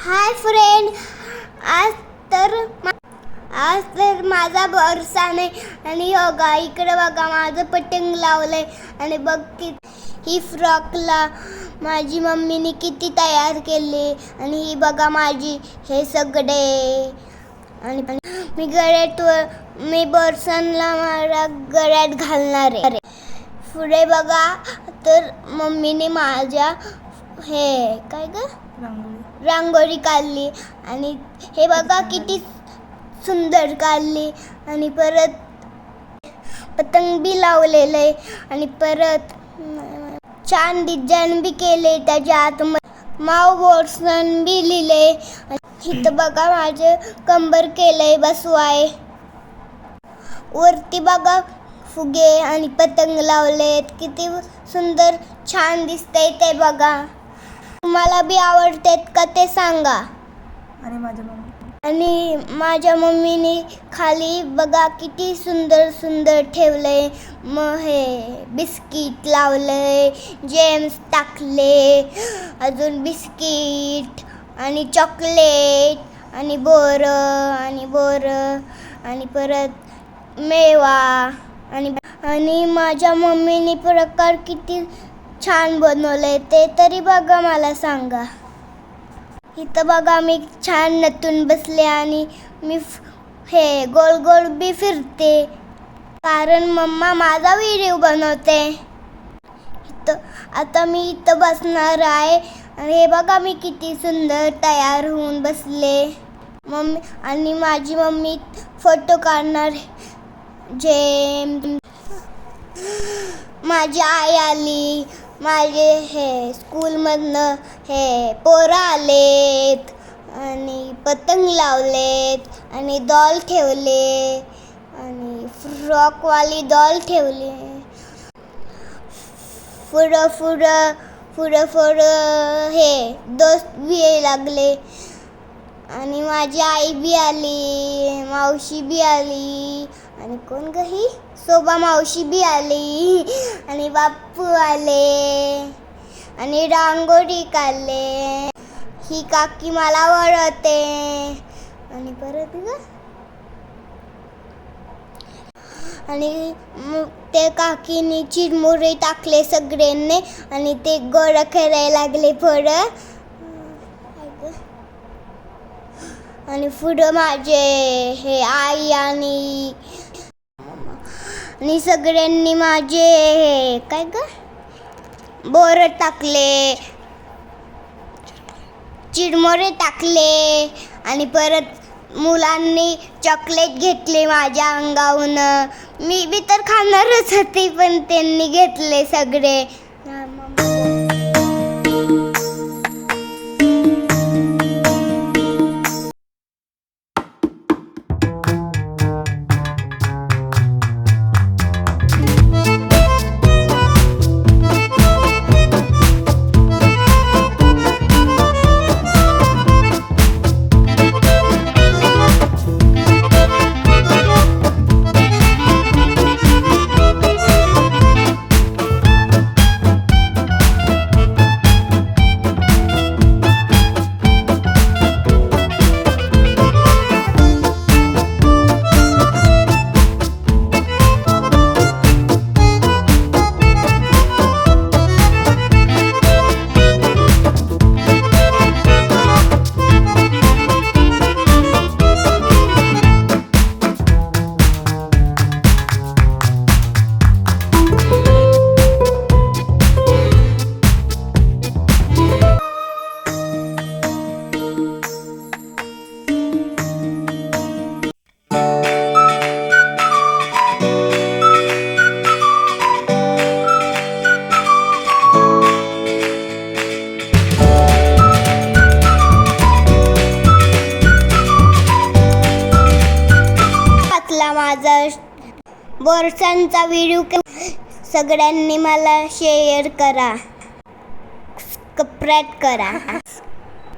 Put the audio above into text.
Hi friend. आज तर आज तर माझा बरसा नाही. आणि हो योगा इकडे बघा माझं पटिंग लावलंय. आणि बघ की ही फ्रॉकला माझी मम्मीने किती तयार केली. आणि ही बघा माझी हे सगळे. आणि मी गळ्यात मी बरसांना माझ्या गळ्यात घालणार आहे. पुढे बघा तर मम्मीने माझ्या हे काय ग? रांगोळी. रांगोळी काढली आणि हे बघा किती सुंदर काढली. आणि परत पतंग बी लावलेलं आहे आणि परत छान डिझाईन बी केले. त्याच्या आत माव बोर्सन बी लिहिले. इथं बघा माझे कंबर केलंय बसवाय. वरती बघा फुगे आणि पतंग लावलेत. किती सुंदर छान दिसतंय ते बघा. तुम्हाला बी आवडतात का ते सांगा. आणि माझ्या मम्मी आणि माझ्या मम्मीने खाली बघा किती सुंदर सुंदर ठेवलंय. मग हे बिस्किट लावलंय जेम्स टाकले अजून बिस्किट आणि चॉकलेट आणि बोरं आणि बोरं आणि परत मेवा आणि आणि माझ्या मम्मीने प्रकार किती छान बनवलंय ते तरी बघा मला सांगा. इथं बघा मी छान नटून बसले आणि मी फ- हे गोल गोल बी फिरते. कारण मम्मा माझा व्हिडिओ बनवते. इथं आता मी इथं बसणार आहे. आणि हे बघा मी किती सुंदर तयार होऊन बसले. मम्मी आणि माझी मम्मी फोटो काढणार. जे माझी आई आली. माझे हे स्कूलमधनं हे पोरं आलेत आणि पतंग लावलेत आणि डॉल ठेवले आणि फ्रॉकवाली डॉल ठेवली. पुढं पुढं पुढं पुढं हे दोस्त बी लागले. आणि माझी आई बी आली मावशी बी आली. आणि कोण गही शोभा मावशी बी आली. आणि बाप्पू आले. आणि रांगोळी काढले. ही काकी मला वळते. आणि परत ग. आणि मग ते काकीने चिरमुरे टाकले सगळ्यांनी. आणि ते गोड खेळायला लागले पुढं आणि पुढं माझे हे आई आणि आणि सगळ्यांनी माझे हे काय ग? बोर टाकले. चिरमोरे टाकले. आणि परत मुलांनी चॉकलेट घेतले माझ्या अंगाहून मी बी तर खाणारच होती पण त्यांनी घेतले सगळे. वर्षांचा व्हिडिओ सगळ्यांनी मला शेअर करा. सबस्क्राईब करा.